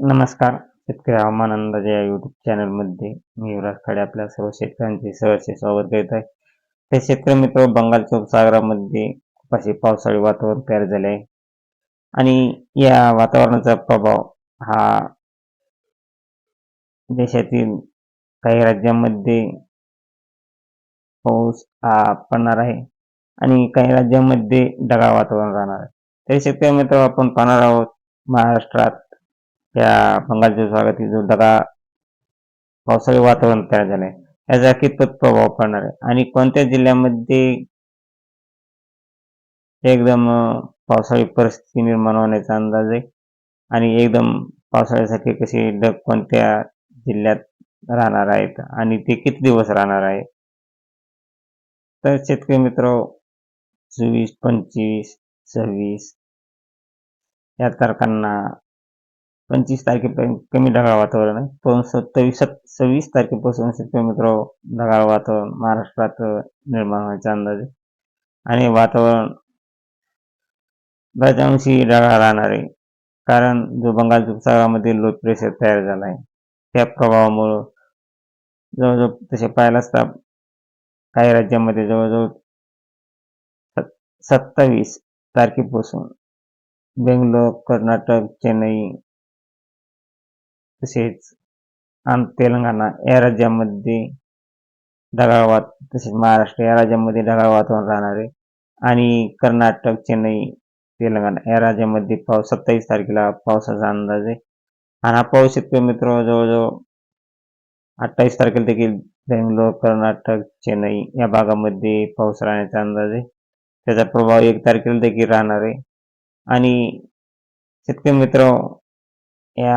नमस्कार शेतकरी हवामान अंदाज या युट्यूब चॅनलमध्ये मी युवराज खाडे आपल्या सर्व शेतकऱ्यांचे सहर्ष स्वागत करीत आहे. ते शेतकरी मित्र बंगालच्या उपसागरामध्ये खूप असे पावसाळी वातावरण तयार झाले आहे. आणि या वातावरणाचा प्रभाव हा देशातील काही राज्यांमध्ये पाऊस हा पडणार आहे आणि काही राज्यांमध्ये ढगाळ वातावरण राहणार आहे. तरी शेतकरी मित्र आपण पाहणार आहोत महाराष्ट्रात त्या बंगालच्या स्वागत जो ढगा पावसाळी वातावरण तयार झालंय. याचा कितपत प्रभाव पडणार आहे? आणि कोणत्या जिल्ह्यामध्ये एकदम पावसाळी परिस्थिती निर्माण होण्याचा अंदाज आहे? आणि एकदम पावसाळ्यासाठी कसे ढग कोणत्या जिल्ह्यात राहणार आहेत? आणि ते किती दिवस राहणार आहे? तर शेतकरी मित्र चोवीस पंचवीस सव्वीस या तारखांना पंचवीस तारखेपर्यंत कमी ढगाळ वातावरण आहे. पण सत्तावीस सव्वीस तारखेपासून किलोमीटर मित्र ढगाळ वातावरण महाराष्ट्रात निर्माण व्हायचा अंदाज. आहे आणि वातावरण बऱ्याचशी ढगाळ राहणार. आहे कारण जो बंगालच्या उपसागरामध्ये लो प्रेशर तयार झाला आहे त्या प्रभावामुळं जवळजवळ तसे पाहायला असता काही राज्यामध्ये जवळजवळ सत्तावीस तारखेपासून बेंगलोर कर्नाटक चेन्नई तसेच आम तेलंगणा या राज्यामध्ये ढगाळ वात तसेच महाराष्ट्र या राज्यामध्ये ढगाळ वातावरण राहणार आहे. आणि कर्नाटक चेन्नई तेलंगणा या राज्यामध्ये पाऊस सत्तावीस तारखेला पावसाचा अंदाज आहे. आणि हा पाऊस शेतकरी मित्र जवळजवळ अठ्ठावीस तारखेला देखील बेंगलोर कर्नाटक चेन्नई या भागामध्ये पाऊस राहण्याचा अंदाज आहे. त्याचा प्रभाव एक तारखेला देखील राहणार आहे. आणि शेतकरी मित्र या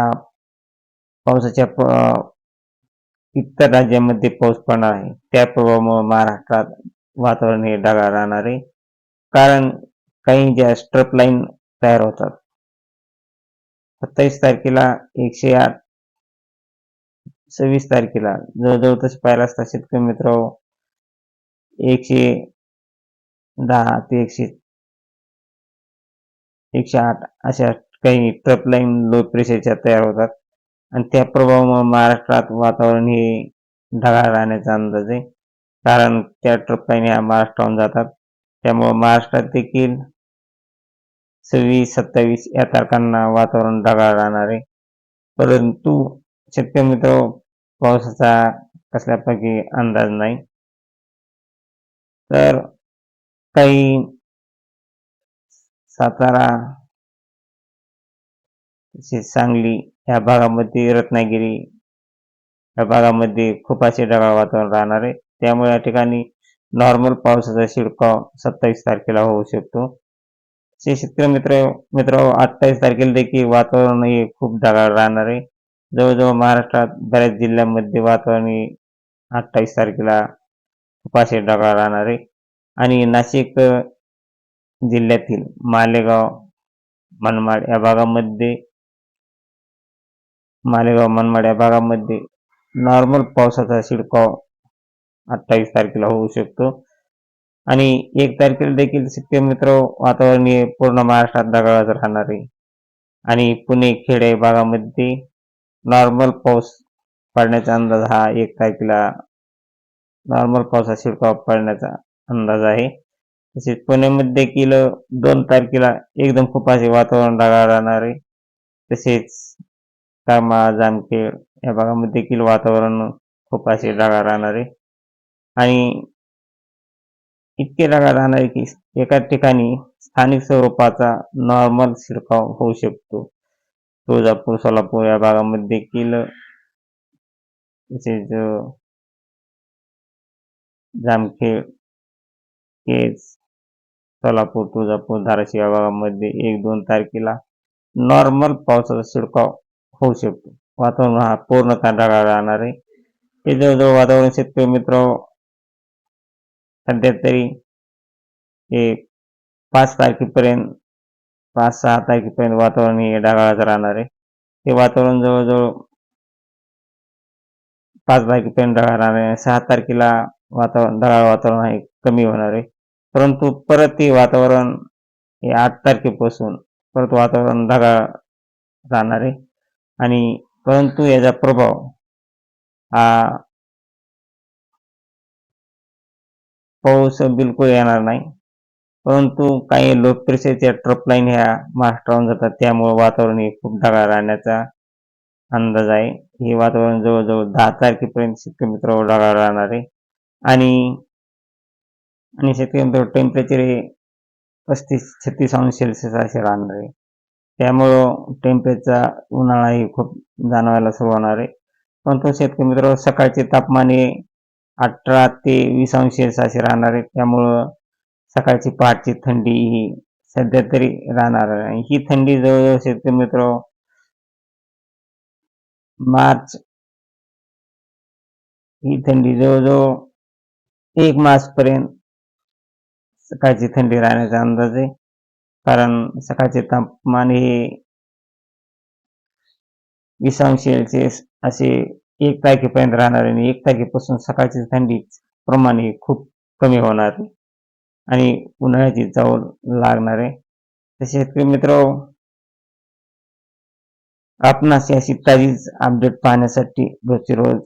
पावसाच्या इतर राज्यांमध्ये पाऊस पडणार आहे. त्या प्रभावामुळे महाराष्ट्रात वातावरण हे ढगाळ राहणार आहे. कारण काही ज्या स्ट्रप लाईन तयार होतात. सत्तावीस तारखेला एकशे आठ सव्वीस तारखेला जवळजवळ तसे पाहिला असता शेतकरी मित्र एकशे दहा ते एकशे एकशे आठ अशा काही ट्रप लाईन लो प्रेशरच्या तयार होतात. आणि त्या प्रभावामुळे महाराष्ट्रात वातावरण हे ढगाळ राहण्याचा अंदाज आहे. कारण त्या टप्प्याने ह्या महाराष्ट्राहून जातात. त्यामुळे महाराष्ट्रात देखील सव्वीस सत्तावीस या तारखांना वातावरण ढगाळ राहणार आहे. परंतु शेतकरी मित्र पावसाचा कसल्यापैकी अंदाज नाही. तर काही सातारा तसेच सांगली ह्या भागामध्ये रत्नागिरी या भागामध्ये खूप असे ढगाळ वातावरण राहणार आहे. त्यामुळे या ठिकाणी नॉर्मल पावसाचा शिडकाव सत्तावीस तारखेला होऊ शकतो. शेतकरी मित्र मित्र अठ्ठावीस तारखेला देखील वातावरण हे खूप ढगाळ राहणार आहे. जवळजवळ महाराष्ट्रात बऱ्याच जिल्ह्यांमध्ये वातावरण हे अठ्ठावीस तारखेला खूप असे ढगाळ राहणार आहे. आणि नाशिक जिल्ह्यातील मालेगाव मनमाड या भागामध्ये मालेगाव मनमाड या भागामध्ये नॉर्मल पावसाचा शिडकाव अठ्ठावीस तारखेला होऊ शकतो. आणि एक तारखेला देखील सत्य मित्र वातावरण हे पूर्ण महाराष्ट्रात ढगाळच राहणार आहे. आणि पुणे खेड या भागामध्ये नॉर्मल पाऊस पडण्याचा अंदाज हा एक तारखेला नॉर्मल पावसाचा शिडकाव पडण्याचा अंदाज आहे. तसेच पुण्यामध्ये देखील दोन तारखेला एकदम खूप असे वातावरण ढगाळ राहणार आहे. तसेच करमाळा जामखेड या भागामध्ये देखील वातावरण खूप असे ढगाळ राहणार. आहे आणि इतके ढगाळ राहणार आहे की एका ठिकाणी स्थानिक स्वरूपाचा नॉर्मल शिरकाव होऊ शकतो. तुळजापूर सोलापूर या भागामध्ये देखील तसेच जामखेड केज सोलापूर तुळजापूर धाराशिव या भागामध्ये एक दोन तारखेला नॉर्मल पावसाचा शिडकाव होऊ शकतो. वातावरण हा पूर्णतः ढगाळ राहणार आहे. हे जवळजवळ वातावरण शेतकरी मित्र सध्या तरी हे पाच तारखेपर्यंत पाच सहा तारखेपर्यंत वातावरण हे ढगाळाच राहणार आहे. हे वातावरण जवळजवळ पाच तारखेपर्यंत ढगाळ राहणार आहे सहा तारखेला वातावरण ढगाळ वातावरण आहे कमी होणार आहे. परंतु परत ते वातावरण हे आठ तारखेपासून परत वातावरण ढगाळ राहणार आहे. आणि परंतु याचा प्रभाव हा पाऊस बिलकुल येणार नाही. परंतु काही लो ट्रपलाईन ह्या महाराष्ट्रावर जातात. त्यामुळे वातावरण हे खूप ढगाळ राहण्याचा अंदाज आहे. हे वातावरण जवळजवळ दहा तारखेपर्यंत शेतकरी मित्र ढगाळ राहणार आहे. आणि आणि शेतकरी मित्र टेम्परेचर हे पस्तीस छत्तीस अंश सेल्सिअस असे राहणार आहे. त्यामुळं टेम्परेचरचा उन्हाळाही खूप जाणवायला सुरू होणार आहे. पण तो शेतकरी मित्र सकाळचे तापमान हे अठरा ते वीस अंश असे राहणार आहे. त्यामुळं सकाळची पहाटची थंडी ही सध्या तरी राहणार आहे. आणि ही थंडी जवळजवळ शेतकरी मित्र मार्च ही थंडी जवळजवळ एक मार्चपर्यंत सकाळची थंडी राहण्याचा अंदाज आहे. कारण सकाळचे तापमान हे वीस अंश सेल्सिअस असे एक तारखेपर्यंत राहणार आणि एक तारखेपासून सकाळची थंडी प्रमाण हे खूप कमी होणार आणि उन्हाळ्याची चावल लागणार आहे. तर शेतकरी मित्र आपणास अशी ताजीच अपडेट पाहण्यासाठी रोजचे रोज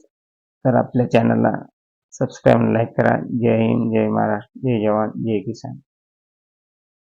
तर आपल्या चॅनलला सबस्क्राईब लाईक करा. जय हिंद जय महाराष्ट्र जय जवान जय किसान.